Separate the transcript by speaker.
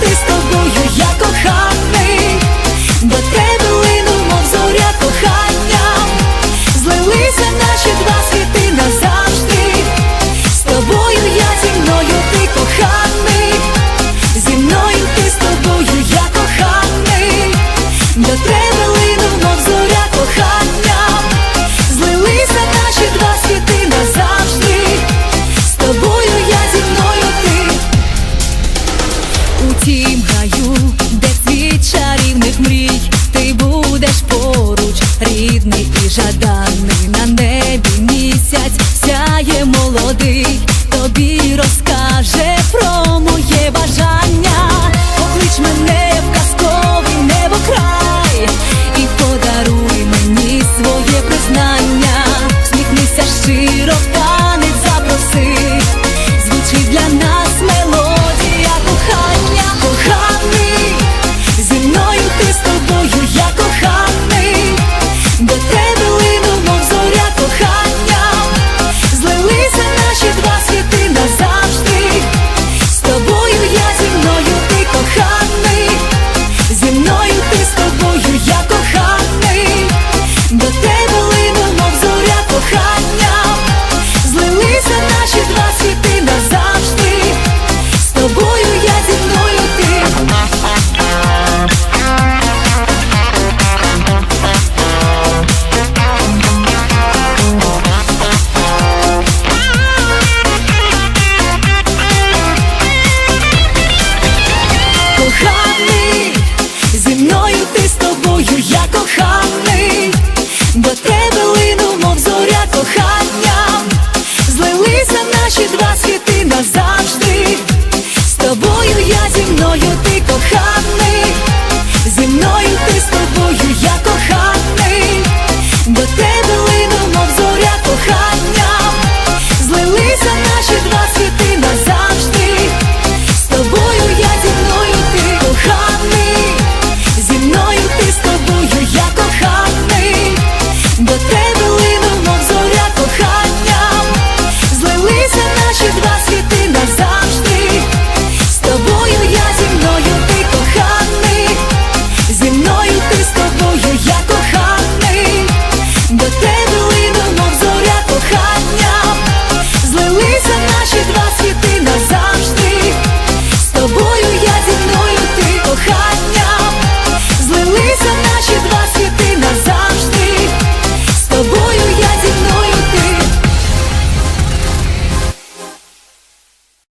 Speaker 1: ти з тобою, я коханий, бо тебе рідний